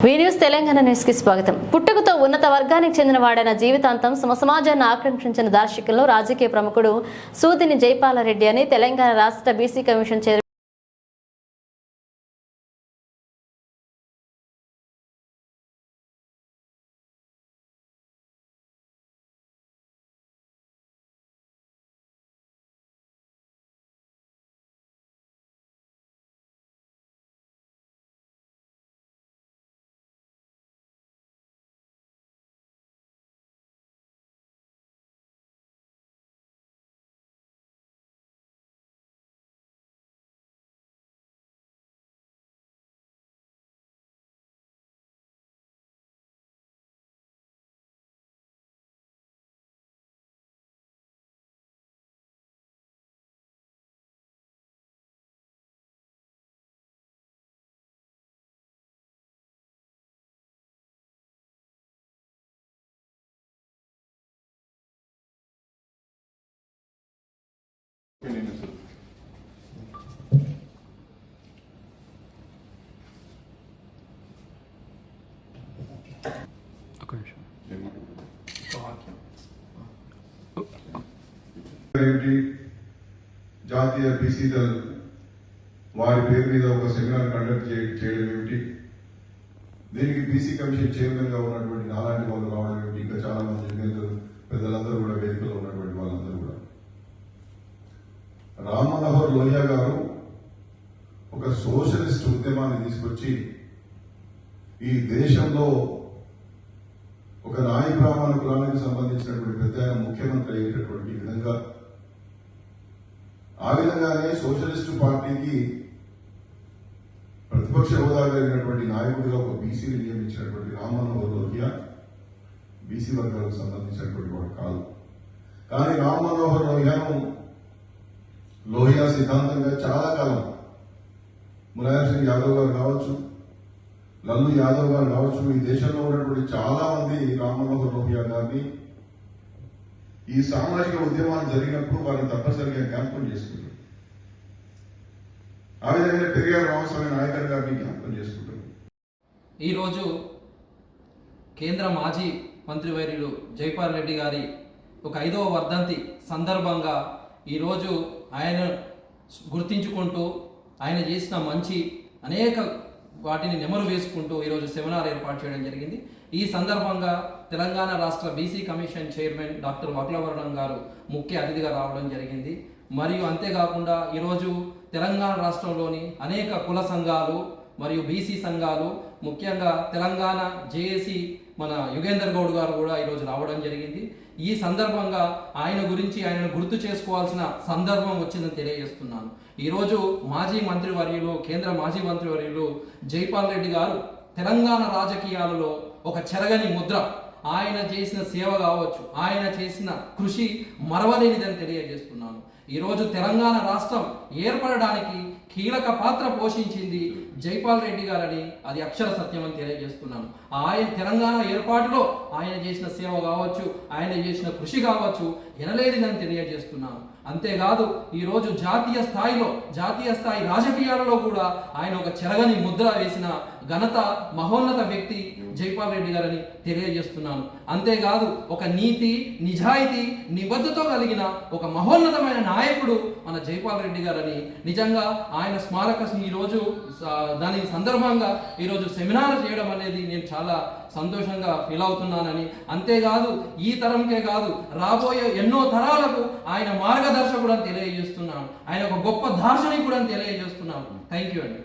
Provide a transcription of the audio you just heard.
Videos Telangana న్యూస్కి స్వాగతం. పుట్టుకతో ఉన్నత వర్గానికి చెందిన వాడైన జీవితాంతం సమ సమాజాన్ని ఆకాంక్షించిన దార్శికంలో రాజకీయ ప్రముఖుడు సూదిని జైపాలరెడ్డి అని తెలంగాణ రాష్ట్ర బీసీ కమిషన్ చైర్మన్ జాతీయ బీసీ దళ్ వారి పేరు మీద ఒక సెమినార్ కండక్ట్ చేయడం ఏమిటి దీనికి బీసీ కమిషన్ చైర్మన్గా ఉన్నటువంటి నాలాంటి వాళ్ళు రావడం ఏమిటి ఇంకా చాలా మంది జూనియర్లు పెద్దలందరూ కూడా వేదికలో ఉన్నటువంటి వాళ్ళందరూ రామ్ మనోహర్ లోహియా గారు ఒక సోషలిస్ట్ ఉద్యమాన్ని తీసుకొచ్చి ఈ దేశంలో ఒక నాయ బ్రాహ్మణ కులానికి సంబంధించినటువంటి పెద్ద ముఖ్యమంత్రి అయ్యేటటువంటి విధంగా ఆ విధంగానే సోషలిస్టు పార్టీకి ప్రతిపక్ష హోదా కలిగినటువంటి నాయకుడిగా ఒక బీసీని నియమించినటువంటి రామ్మనోహర్ లోహియా బీసీ వర్గాలకు సంబంధించినటువంటి వాడు కాదు. కానీ రామ్ మనోహర్ లోహియాను లోహియా సిద్ధాంతంగా చాలా కాలం ములాయం సింగ్ యాదవ్ గారు కావచ్చు లల్లు యాదవ్ గారు కావచ్చు ఈ దేశంలో ఉన్నటువంటి చాలా మంది రామ్ మనోహర్ లోహియా గారిని ఈ సామాజిక ఉద్యమాలు జరిగినప్పుడు వారిని తప్పనిసరిగా జ్ఞాపకం చేసుకుంటారు. ఆ విధంగా పెరిగారు రామస్వామి నాయకర్ గారిని జ్ఞాపకం చేసుకుంటారు. ఈరోజు కేంద్ర మాజీ మంత్రివర్యులు జైపాల్ రెడ్డి గారి ఒక ఐదవ వర్ధంతి సందర్భంగా ఈరోజు ఆయన గుర్తించుకుంటూ ఆయన చేసిన మంచి అనేక వాటిని నెమరు వేసుకుంటూ ఈరోజు సెమినార్ ఏర్పాటు చేయడం జరిగింది. ఈ సందర్భంగా తెలంగాణ రాష్ట్ర BC commission chairman doctor Vakulabharanam గారు ముఖ్య అతిథిగా రావడం జరిగింది. మరియు అంతేకాకుండా ఈరోజు తెలంగాణ రాష్ట్రంలోని అనేక కుల సంఘాలు మరియు బీసీ సంఘాలు ముఖ్యంగా తెలంగాణ జేఏసీ మన యుగేందర్ గౌడ్ గారు కూడా ఈరోజు రావడం జరిగింది. ఈ సందర్భంగా ఆయన గురించి ఆయనను గుర్తు చేసుకోవాల్సిన సందర్భం వచ్చిందని తెలియజేస్తున్నాను. ఈరోజు మాజీ మంత్రివర్యులు కేంద్ర మాజీ మంత్రివర్యులు జైపాల్ రెడ్డి గారు తెలంగాణ రాజకీయాలలో ఒక చెరగని ముద్ర ఆయన చేసిన సేవ కావచ్చు ఆయన చేసిన కృషి మరవలేనిదని తెలియజేస్తున్నాను. ఈరోజు తెలంగాణ రాష్ట్రం ఏర్పడడానికి కీలక పాత్ర పోషించింది జైపాల్ రెడ్డి గారని అది అక్షర సత్యం అని తెలియజేస్తున్నాను. ఆయన తెలంగాణ ఏర్పాటులో ఆయన చేసిన సేవ కావచ్చు ఆయన చేసిన కృషి కావచ్చు ఎనలేనిదని తెలియజేస్తున్నాను. అంతేకాదు ఈరోజు జాతీయ స్థాయిలో జాతీయ స్థాయి రాజకీయాలలో కూడా ఆయన ఒక చెరగని ముద్ర వేసిన ఘనత మహోన్నత వ్యక్తి జైపాల్ రెడ్డి గారని తెలియజేస్తున్నాను. అంతేకాదు ఒక నీతి నిజాయితీ నిబద్ధతో కలిగిన ఒక మహోన్నతమైన నాయకుడు మన జైపాల్ రెడ్డి గారని నిజంగా ఆయన స్మారక ఈరోజు దాని సందర్భంగా ఈరోజు సెమినార్ చేయడం అనేది నేను చాలా సంతోషంగా ఫీల్ అవుతున్నానని. అంతేకాదు ఈ తరంకే కాదు రాబోయే ఎన్నో తరాలకు ఆయన మార్గదర్శకుడు అని తెలియజేస్తున్నాను. ఆయన ఒక గొప్ప దార్శనికుడు అని తెలియజేస్తున్నాను. థ్యాంక్ యూ అండి.